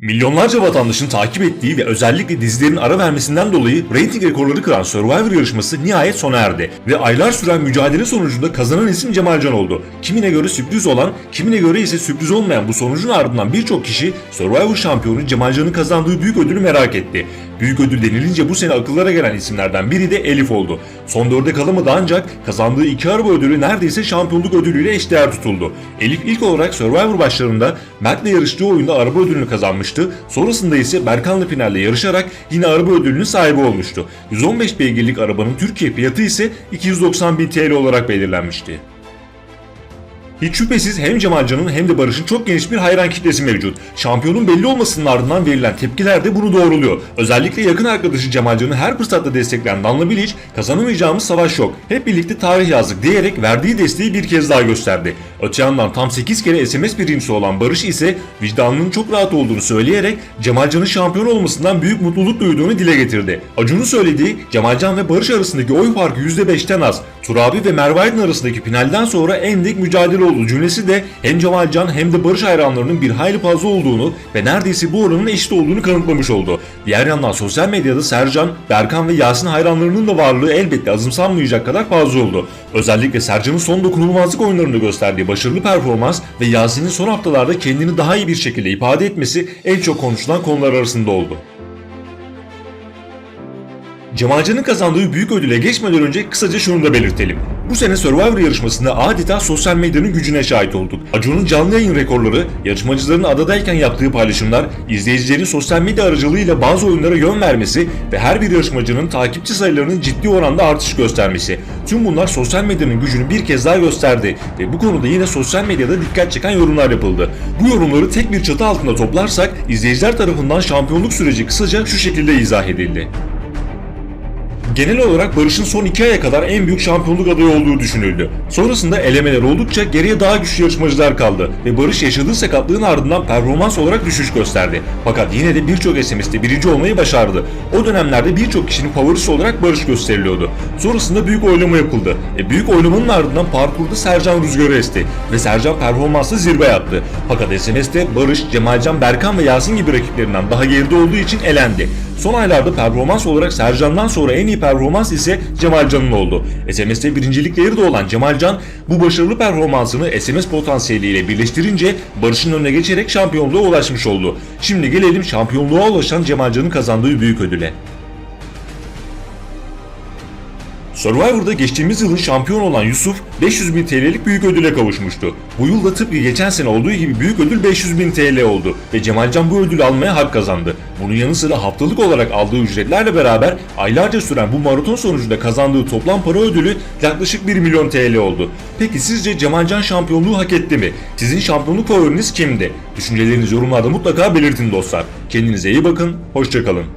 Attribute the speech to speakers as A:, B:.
A: Milyonlarca vatandaşın takip ettiği ve özellikle dizilerin ara vermesinden dolayı reyting rekorları kıran Survivor yarışması nihayet sona erdi. Ve aylar süren mücadele sonucunda kazanan isim Cemalcan oldu. Kimine göre sürpriz olan, kimine göre ise sürpriz olmayan bu sonucun ardından birçok kişi Survivor şampiyonu Cemalcan'ın kazandığı büyük ödülü merak etti. Büyük ödül denilince bu sene akıllara gelen isimlerden biri de Elif oldu. Son dörde kalamadı ancak kazandığı iki araba ödülü neredeyse şampiyonluk ödülüyle eşdeğer tutuldu. Elif ilk olarak Survivor başlarında Mert'le yarıştığı oyunda araba ödülünü kazanmıştı. Sonrasında ise Berkan'la finalde yarışarak yine araba ödülünün sahibi olmuştu. 115 beygirlik arabanın Türkiye fiyatı ise 290 bin TL olarak belirlenmişti. Hiç şüphesiz hem Cemalcan'ın hem de Barış'ın çok geniş bir hayran kitlesi mevcut. Şampiyonun belli olmasının ardından verilen tepkiler de bunu doğruluyor. Özellikle yakın arkadaşı Cemalcan'ı her fırsatta destekleyen Danla Bilic, kazanamayacağımız savaş yok. Hep birlikte tarih yazdık diyerek verdiği desteği bir kez daha gösterdi. Öte yandan tam 8 kere SMS birincisi olan Barış ise vicdanının çok rahat olduğunu söyleyerek Cemalcan'ın şampiyon olmasından büyük mutluluk duyduğunu dile getirdi. Acun'un söylediği Cemalcan ve Barış arasındaki oy farkı %5'ten az. Turabi ve Merve Aydın arasındaki finalden sonra en dik mücadele oldu cümlesi de hem Cemalcan hem de Barış hayranlarının bir hayli fazla olduğunu ve neredeyse bu oranın eşit olduğunu kanıtlamış oldu. Diğer yandan sosyal medyada Sercan, Berkan ve Yasin hayranlarının da varlığı elbette azımsanmayacak kadar fazla oldu. Özellikle Sercan'ın son dokunulmazlık oyunlarında gösterdiği başarılı performans ve Yasin'in son haftalarda kendini daha iyi bir şekilde ifade etmesi en çok konuşulan konular arasında oldu. Cemalcan'ın kazandığı büyük ödüle geçmeden önce kısaca şunu da belirtelim. Bu sene Survivor yarışmasında adeta sosyal medyanın gücüne şahit olduk. Acun'un canlı yayın rekorları, yarışmacıların adadayken yaptığı paylaşımlar, izleyicilerin sosyal medya aracılığıyla bazı oyunlara yön vermesi ve her bir yarışmacının takipçi sayılarının ciddi oranda artış göstermesi. Tüm bunlar sosyal medyanın gücünü bir kez daha gösterdi ve bu konuda yine sosyal medyada dikkat çeken yorumlar yapıldı. Bu yorumları tek bir çatı altında toplarsak izleyiciler tarafından şampiyonluk süreci kısaca şu şekilde izah edildi. Genel olarak Barış'ın son 2 aya kadar en büyük şampiyonluk adayı olduğu düşünüldü. Sonrasında elemeler oldukça geriye daha güçlü yarışmacılar kaldı ve Barış yaşadığı sakatlığın ardından performans olarak düşüş gösterdi. Fakat yine de birçok SMS'te birinci olmayı başardı. O dönemlerde birçok kişinin favorisi olarak Barış gösteriliyordu. Sonrasında büyük oylama yapıldı. E, büyük oylamanın ardından parkurda Sercan rüzgarı esti ve Sercan performansla zirve yaptı. Fakat SMS'te Barış, Cemalcan, Berkan ve Yasin gibi rakiplerinden daha geride olduğu için elendi. Son aylarda performans olarak Sercan'dan sonra en iyi performans ise Cemalcan'ın oldu. SMS'te birincilikleri de olan Cemalcan bu başarılı performansını SMS potansiyeliyle birleştirince Barış'ın önüne geçerek şampiyonluğa ulaşmış oldu. Şimdi gelelim şampiyonluğa ulaşan Cemalcan'ın kazandığı büyük ödüle. Survivor'da geçtiğimiz yılın şampiyon olan Yusuf 500 bin TL'lik büyük ödüle kavuşmuştu. Bu yılda tıpkı geçen sene olduğu gibi büyük ödül 500 bin TL oldu ve Cemalcan bu ödülü almaya hak kazandı. Bunun yanı sıra haftalık olarak aldığı ücretlerle beraber aylarca süren bu maraton sonucunda kazandığı toplam para ödülü yaklaşık 1 milyon TL oldu. Peki sizce Cemalcan şampiyonluğu hak etti mi? Sizin şampiyonluk favoriniz kimdi? Düşüncelerinizi yorumlarda mutlaka belirtin dostlar. Kendinize iyi bakın, hoşçakalın.